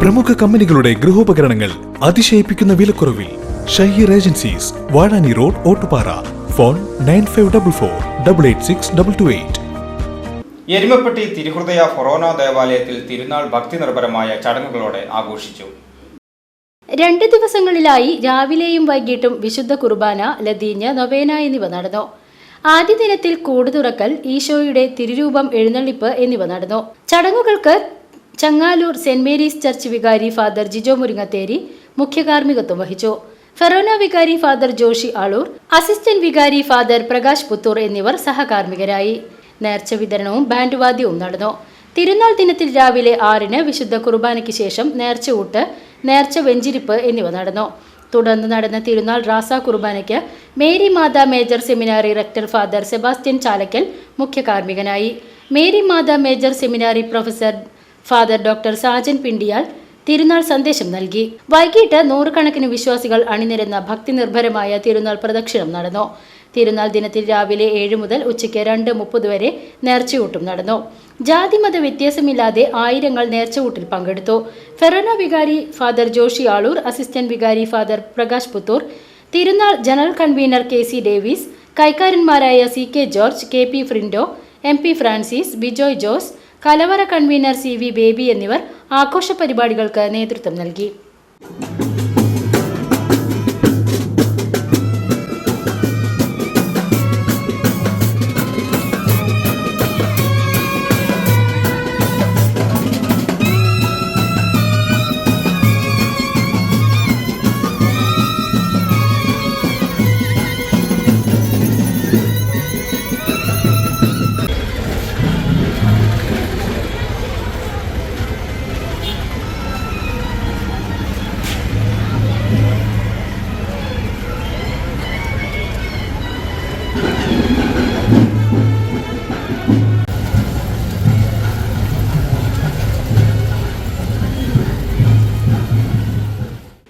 പ്രമുഖ കമ്പനികളുടെ ഗൃഹോപകരണങ്ങൾ അതിശയിപ്പിക്കുന്ന വിലക്കുറവിൽ Shaheer agencies Vazhani road Ottupara. Phone nine five double four double eight six double two eight. Erumapetty തിരുഹൃദയ ഫൊറോന ദേവാലയത്തിൽ തിരുനാൾ ഭക്തി നിർഭരമായ ചടങ്ങുകളോടെ ആഘോഷിച്ചു. രണ്ട് ദിവസങ്ങളിലായി രാവിലെയും വൈകിട്ടും വിശുദ്ധ കുർബാന ലതീഞ്ഞ് നൊവേന എന്നിവ നടന്നു. ആദ്യ ദിനത്തിൽ കൂടുതുറക്കൽ ഈശോയുടെ തിരുരൂപം എഴുന്നള്ളിപ്പ് എന്നിവ നടന്നു. ചടങ്ങുകൾക്ക് ചങ്ങാലൂർ സെന്റ് മേരീസ് ചർച്ച് വികാരി ഫാദർ ജിജോ മുരിങ്ങത്തേരി മുഖ്യകാർമ്മികത്വം വഹിച്ചു. ഫെറോന വികാരി ഫാദർ ജോഷി ആളൂർ അസിസ്റ്റന്റ് വികാരി ഫാദർ പ്രകാശ് പുത്തൂർ എന്നിവർ സഹകാർമ്മികരായി. നേർച്ച വിതരണവും ബാൻഡ് വാദ്യവും നടന്നു. തിരുനാൾ ദിനത്തിൽ രാവിലെ ആറിന് വിശുദ്ധ കുർബാനയ്ക്ക് ശേഷം നേർച്ച ഊട്ട് നേർച്ച വെഞ്ചിരിപ്പ് എന്നിവ നടന്നു. തുടർന്ന് നടന്ന തിരുനാൾ റാസ കുർബാനയ്ക്ക് Mary Matha major seminary rector father Sebastian Chalakkal മുഖ്യ കാർമ്മികനായി. Mary Matha major seminary professor father doctor Sajan Pindiyal തിരുനാൾ സന്ദേശം നൽകി. വൈകിട്ട് നൂറുകണക്കിന് വിശ്വാസികൾ അണിനിരന്ന ഭക്തി നിർഭരമായ തിരുനാൾ പ്രദക്ഷിണം നടന്നു. തിരുനാൾ ദിനത്തിൽ രാവിലെ ഏഴ് മുതൽ ഉച്ചയ്ക്ക് രണ്ട് മുപ്പത് വരെ നേർച്ചയൂട്ടും നടന്നു. ജാതിമത വ്യത്യാസമില്ലാതെ ആയിരങ്ങൾ നേർച്ചയൂട്ടിൽ പങ്കെടുത്തു. ഫെറോന വികാരി ഫാദർ ജോഷി ആളൂർ അസിസ്റ്റന്റ് വികാരി ഫാദർ പ്രകാശ് പുത്തൂർ തിരുനാൾ general convener K C Davis കൈക്കാരന്മാരായ C K George K P Frindo M P Francis Bijoy Jose കലവറ കൺവീനർ സി വി ബേബി എന്നിവർ ആഘോഷ പരിപാടികൾക്ക് നേതൃത്വം നൽകി.